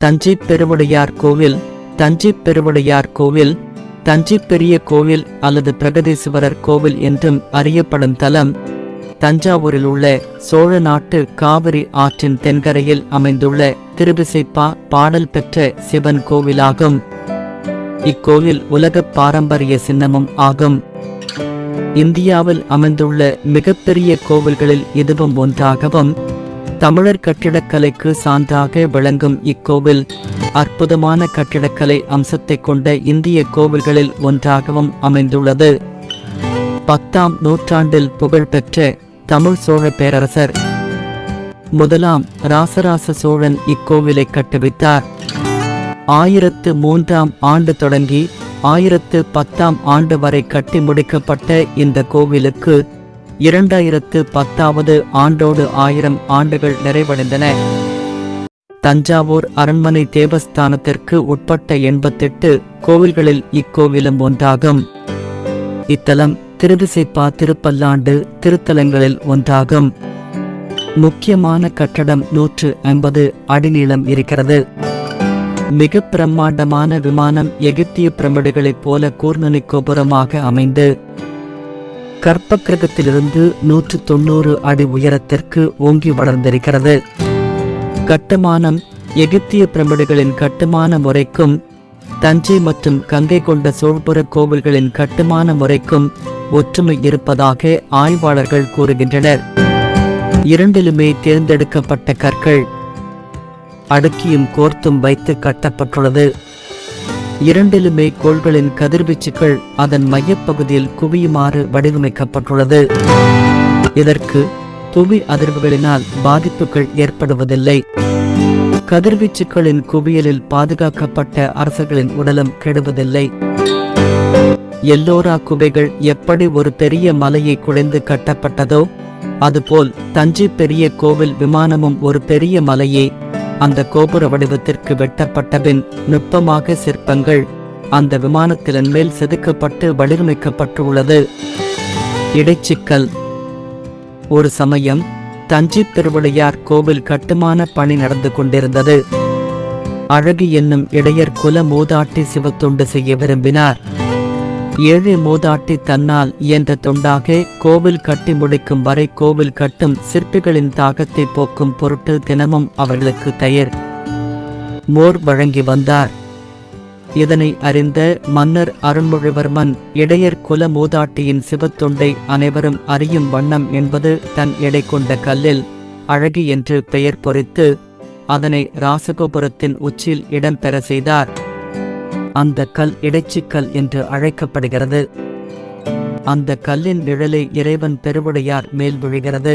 தஞ்சை பெருவுடையார் கோவில் தஞ்சை பெருவுடையார் கோவில் தஞ்சை பெரிய கோவில் அல்லது பிரகதீஸ்வரர் கோவில் என்றும் அறியப்படும் தலம் தஞ்சாவூரில் உள்ள சோழ நாட்டு காவிரி ஆற்றின் தென்கரையில் அமைந்துள்ள திருவிசைப்பா பாடல் பெற்ற சிவன் கோவிலாகும். இக்கோவில் உலக பாரம்பரிய சின்னமும் ஆகும். இந்தியாவில் அமைந்துள்ள மிகப்பெரிய கோவில்களில் இதுவும் ஒன்றாகவும் தமிழர் கட்டிடக்கலைக்கு சான்றாக விளங்கும் இக்கோவில் அற்புதமான கட்டிடக்கலை அம்சத்தை கொண்ட இந்திய கோவில்களில் ஒன்றாகவும் அமைந்துள்ளது. பத்தாம் நூற்றாண்டில் புகழ்பெற்ற தமிழ் சோழ பேரரசர் முதலாம் ராசராச சோழன் இக்கோவிலை கட்டுவித்தார். ஆயிரத்து மூன்றாம் ஆண்டு தொடங்கி ஆயிரத்து பத்தாம் ஆண்டு வரை கட்டி முடிக்கப்பட்ட இந்த கோவிலுக்கு இரண்டாயிரத்து பத்தாவது ஆண்டோடு ஆயிரம் ஆண்டுகள் நிறைவடைந்தன. தஞ்சாவூர் அரண்மனை தேவஸ்தானத்திற்கு உட்பட்ட எண்பத்தெட்டு கோவில்களில் இக்கோவிலும் ஒன்றாகும். இத்தலம் திருவிசைப்பா திருப்பல்லாண்டு திருத்தலங்களில் ஒன்றாகும். முக்கியமான கட்டடம் நூற்று ஐம்பது அடிநீளம் இருக்கிறது. மிக பிரம்மாண்டமான விமானம் எகிப்திய பிரமிடுகளைப் போல கூர்நுனி கோபுரமாக அமைந்து கற்பக்கிரகத்திலிருந்து நூற்று தொண்ணூறு அடி உயரத்திற்கு ஓங்கி வளர்ந்திருக்கிறது. கட்டுமானம் எகிப்திய பிரமிடுகளின் கட்டுமான முறைக்கும் தஞ்சை மற்றும் கங்கை கொண்ட சோழ்புற கோவில்களின் கட்டுமான முறைக்கும் ஒற்றுமை இருப்பதாக ஆய்வாளர்கள் கூறுகின்றனர். இரண்டிலுமே தேர்ந்தெடுக்கப்பட்ட கற்கள் அடுக்கியும் கோர்த்தும் வைத்து கட்டப்பட்டுள்ளது. இரண்டிலுமே கோள்களின் கதிர்வீச்சுக்கள் அதன் மையப்பகுதியில் குவியுமாறு வடிவமைக்கப்பட்டுள்ளது. இதற்கு புவி அதிர்வுகளினால் பாதிப்புகள் ஏற்படுவதில்லை. கதிர்வீச்சுக்களின் குவியலில் பாதுகாக்கப்பட்ட அரசர்களின் உடலம் கெடுவதில்லை. எல்லோரா குவைகள் எப்படி ஒரு பெரிய மலையை குடைந்து கட்டப்பட்டதோ அதுபோல் தஞ்சை பெரிய கோவில் விமானமும் ஒரு பெரிய மலையே அந்த கோபுர வடிவத்திற்கு வெட்டப்பட்ட பின் நுட்பமாக சிற்பங்கள் அந்த விமானத்திலன் மேல் செதுக்கப்பட்டு வடிவமைக்கப்பட்டுள்ளது. இடைச்சிக்கல். ஒரு சமயம் தஞ்சை திருவிளையார் கோவில் கட்டுமான பணி நடந்து கொண்டிருந்தது. அழகு என்னும் இடையர் குல மூதாட்டி சிவத்தொண்டு செய்ய விரும்பினார். ஏழை மூதாட்டி தன்னால் என்ற தொண்டாக கோவில் கட்டி முடிக்கும் வரை கோவில் கட்டும் சிற்பிகளின் தாகத்தை போக்கும் பொருட்டு தினமும் அவர்களுக்கு தயிர் மோர் வழங்கி வந்தார். இதனை அறிந்த மன்னர் அருண்மொழிவர்மன் இடையர் குல மூதாட்டியின் சிவத்தொண்டை அனைவரும் அறியும் வண்ணம் என்பது தன் எடை கொண்ட கல்லில் அழகி என்று பெயர் பொறித்து அதனை ராசகோபுரத்தின் உச்சியில் இடம்பெற செய்தார். அந்த கல் இடைச்சிக்கல் என்று அழைக்கப்படுகிறது. அந்த கல்லின் நிழலை இறைவன் பெருவுடையார் மேல் விழுகிறது.